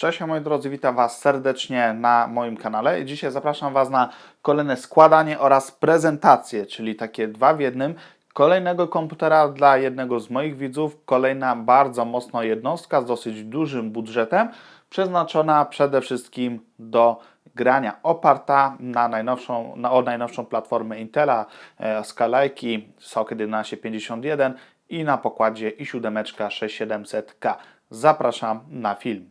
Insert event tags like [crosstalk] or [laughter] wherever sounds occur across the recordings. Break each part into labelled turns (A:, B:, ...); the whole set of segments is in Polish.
A: Cześć moi drodzy, witam Was serdecznie na moim kanale. Dzisiaj zapraszam Was na kolejne składanie oraz prezentację, czyli takie dwa w jednym kolejnego komputera dla jednego z moich widzów. Kolejna bardzo mocna jednostka z dosyć dużym budżetem, przeznaczona przede wszystkim do grania, oparta na najnowszą, na, o najnowszą platformę Intela, e, Skylake, Socket 1151 i na pokładzie i7 6700K. Zapraszam na film.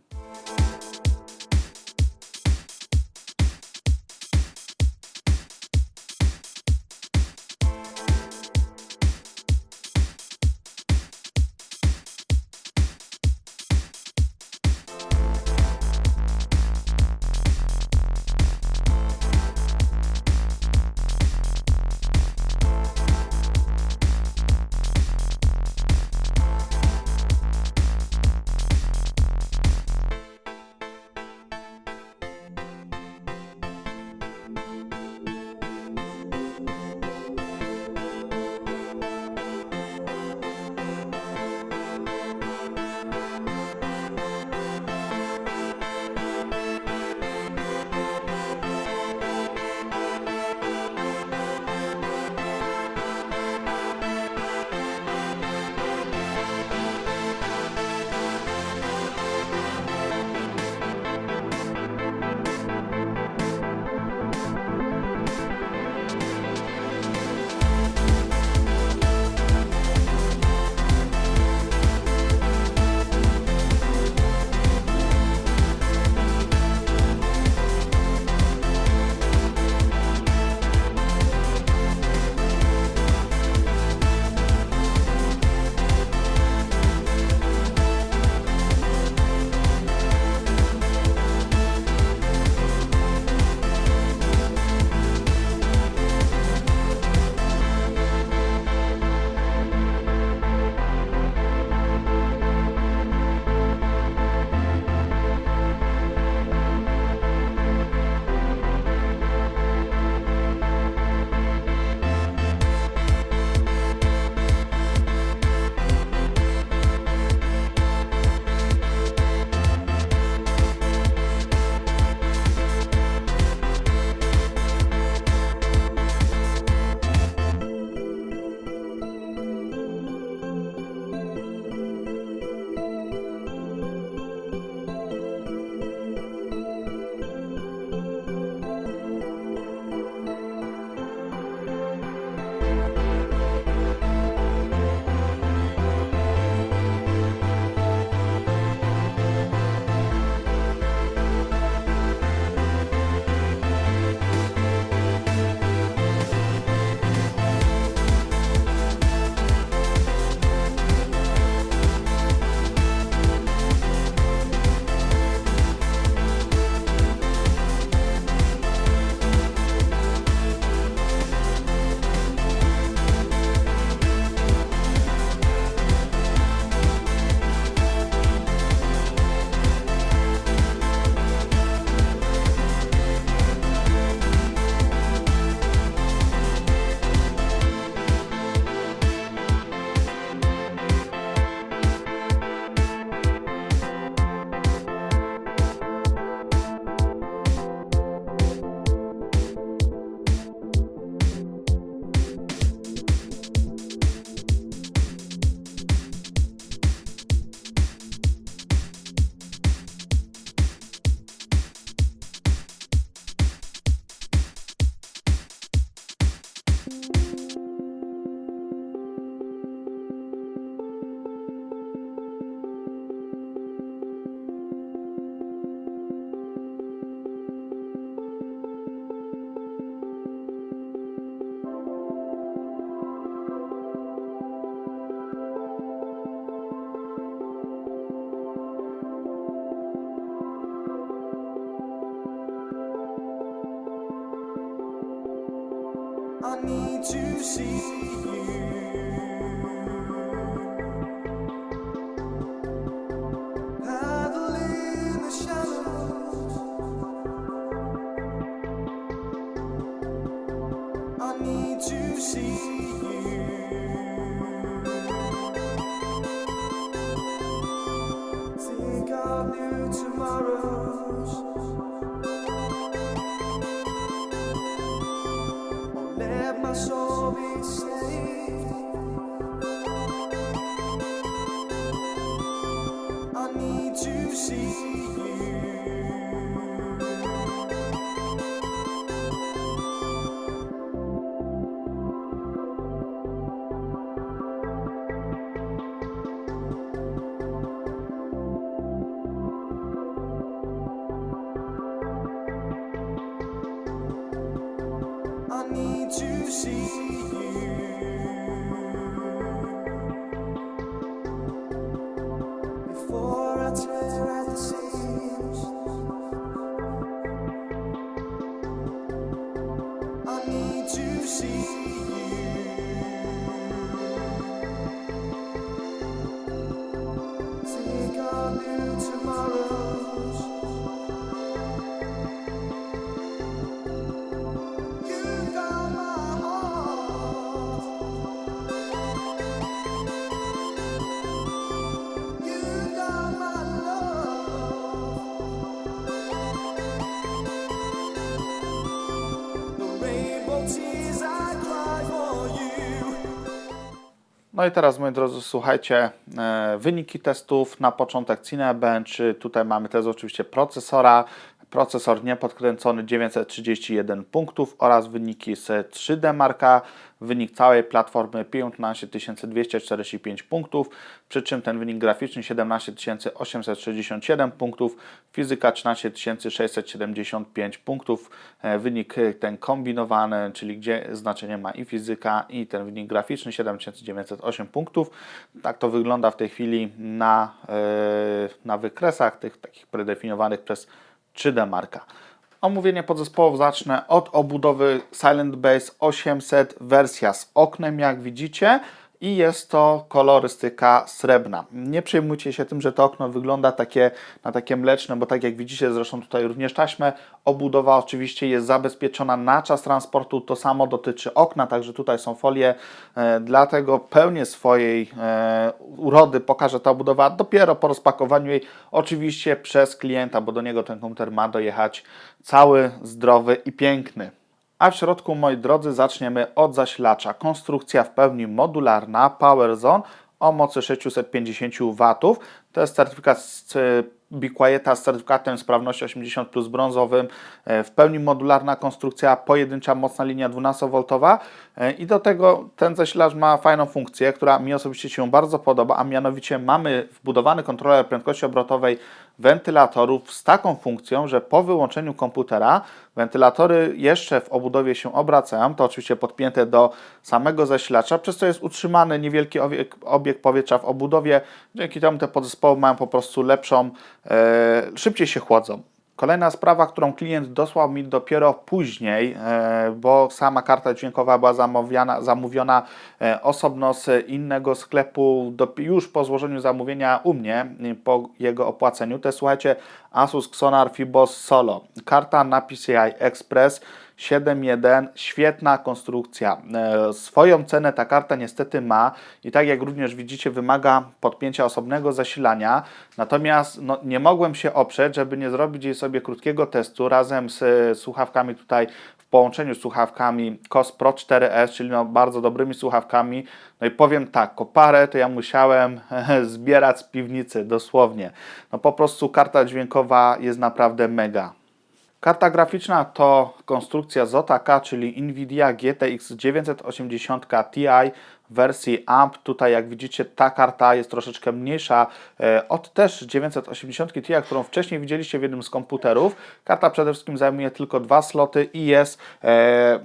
B: thank you I need to see you paddling the. I need to see you. Think new tomorrow. To see. I need to see you.
A: No i teraz, moi drodzy, słuchajcie, e, wyniki testów na początek Cinebench. Tutaj mamy test oczywiście procesora. Procesor niepodkręcony 931 punktów oraz wyniki z 3D Marka. Wynik całej platformy 15245 punktów, przy czym ten wynik graficzny 17867 punktów, fizyka 13675 punktów, e, wynik e, ten kombinowany, czyli gdzie znaczenie ma i fizyka i ten wynik graficzny 7908 punktów. Tak to wygląda w tej chwili na, e, na wykresach tych takich predefiniowanych przez 3D Marka. Omówienie podzespołów zacznę od obudowy Silent Base 800 wersja z oknem, jak widzicie. I jest to kolorystyka srebrna. Nie przejmujcie się tym, że to okno wygląda takie, na takie mleczne, bo tak jak widzicie, zresztą tutaj również taśmę, obudowa oczywiście jest zabezpieczona na czas transportu. To samo dotyczy okna, także tutaj są folie. E, dlatego pełnię swojej e, urody pokaże ta obudowa dopiero po rozpakowaniu jej, oczywiście przez klienta, bo do niego ten komputer ma dojechać cały, zdrowy i piękny. A w środku, moi drodzy, zaczniemy od zasilacza. Konstrukcja w pełni modularna PowerZone o mocy 650 W. To jest certyfikat z e, Be Quieta z certyfikatem sprawności 80 plus brązowym. E, W pełni modularna konstrukcja, pojedyncza mocna linia 12V. E, I do tego ten zasilacz ma fajną funkcję, która mi osobiście się bardzo podoba, a mianowicie mamy wbudowany kontroler prędkości obrotowej wentylatorów z taką funkcją, że po wyłączeniu komputera wentylatory jeszcze w obudowie się obracają, to oczywiście podpięte do samego zasilacza, przez co jest utrzymany niewielki obieg powietrza w obudowie, dzięki temu te podzespoły mają po prostu lepszą, e, szybciej się chłodzą. Kolejna sprawa, którą klient dosłał mi dopiero później, e, bo sama karta dźwiękowa była zamówiona, e, osobno z innego sklepu już po złożeniu zamówienia u mnie, po jego opłaceniu. To jest, słuchajcie, Asus Xonar Fibos Solo. Karta na PCI Express 7.1, świetna konstrukcja. E, Swoją cenę ta karta niestety ma i tak jak również widzicie wymaga podpięcia osobnego zasilania, natomiast no, nie mogłem się oprzeć, żeby nie zrobić jej sobie krótkiego testu razem z e, słuchawkami tutaj w połączeniu z słuchawkami COS Pro 4S, czyli no, bardzo dobrymi słuchawkami. No i powiem tak, koparę to ja musiałem [laughs] zbierać z piwnicy, dosłownie. No po prostu karta dźwiękowa jest naprawdę mega. Karta graficzna to konstrukcja Zotaka, czyli Nvidia GTX 980 Ti wersji AMP. Tutaj jak widzicie ta karta jest troszeczkę mniejsza e, od też 980 Ti, którą wcześniej widzieliście w jednym z komputerów. Karta przede wszystkim zajmuje tylko dwa sloty i jest e,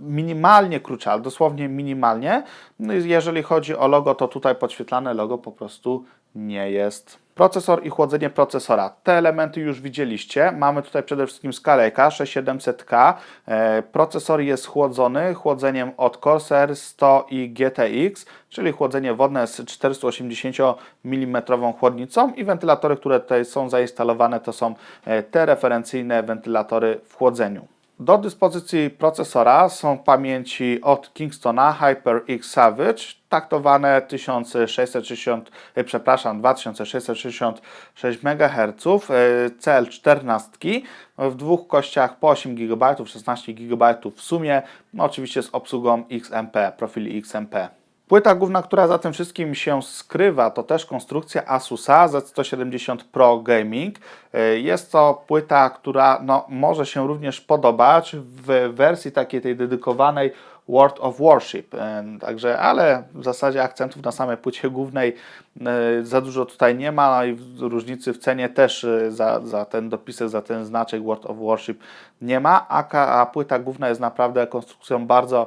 A: minimalnie ale dosłownie minimalnie. No jeżeli chodzi o logo, to tutaj podświetlane logo po prostu nie jest. Procesor i chłodzenie procesora. Te elementy już widzieliście. Mamy tutaj przede wszystkim skalejka 6700K. E, procesor jest chłodzony chłodzeniem od Corsair 100 i GTX, czyli chłodzenie wodne z 480 mm chłodnicą i wentylatory, które tutaj są zainstalowane, to są e, te referencyjne wentylatory w chłodzeniu. Do dyspozycji procesora są pamięci od Kingstona HyperX Savage, taktowane 1660, e, przepraszam, 2666 MHz, e, CL14 w dwóch kościach po 8 GB, 16 GB w sumie, no oczywiście z obsługą XMP, profili XMP. Płyta główna, która za tym wszystkim się skrywa, to też konstrukcja Asusa Z170 Pro Gaming. E, Jest to płyta, która no, może się również podobać w wersji takiej tej dedykowanej World of Warship. E, Także, ale w zasadzie akcentów na samej płycie głównej e, za dużo tutaj nie ma no i różnicy w cenie też e, za, za ten dopisek, za ten znaczek World of Warship nie ma, a, a płyta główna jest naprawdę konstrukcją bardzo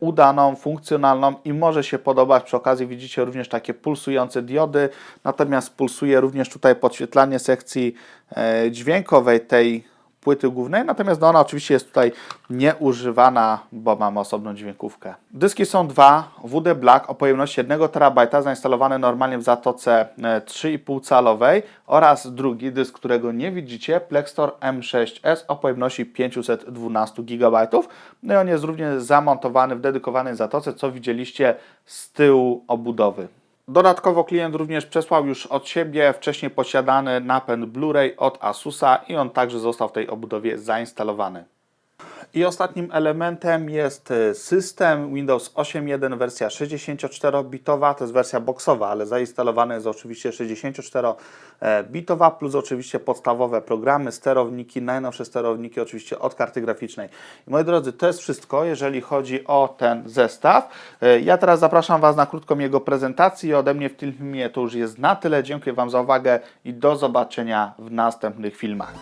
A: udaną, funkcjonalną i może się podobać. Przy okazji widzicie również takie pulsujące diody, natomiast pulsuje również tutaj podświetlanie sekcji dźwiękowej tej płyty głównej, natomiast no ona oczywiście jest tutaj nieużywana, bo mamy osobną dźwiękówkę. Dyski są dwa, WD Black o pojemności 1 TB, zainstalowane normalnie w zatoce e, 3,5 calowej oraz drugi dysk, którego nie widzicie, Plextor M6S o pojemności 512 GB. No i on jest również zamontowany w dedykowanej zatoce, co widzieliście z tyłu obudowy. Dodatkowo klient również przesłał już od siebie wcześniej posiadany napęd Blu-ray od Asusa i on także został w tej obudowie zainstalowany. I ostatnim elementem jest e, system Windows 8.1 wersja 64-bitowa, to jest wersja boxowa, ale zainstalowana jest oczywiście 64-bitowa plus oczywiście podstawowe programy, sterowniki, najnowsze sterowniki oczywiście od karty graficznej. I moi drodzy, to jest wszystko, jeżeli chodzi o ten zestaw. E, Ja teraz zapraszam Was na krótką jego prezentację. Ode mnie w tym filmie to już jest na tyle. Dziękuję Wam za uwagę i do zobaczenia w następnych filmach.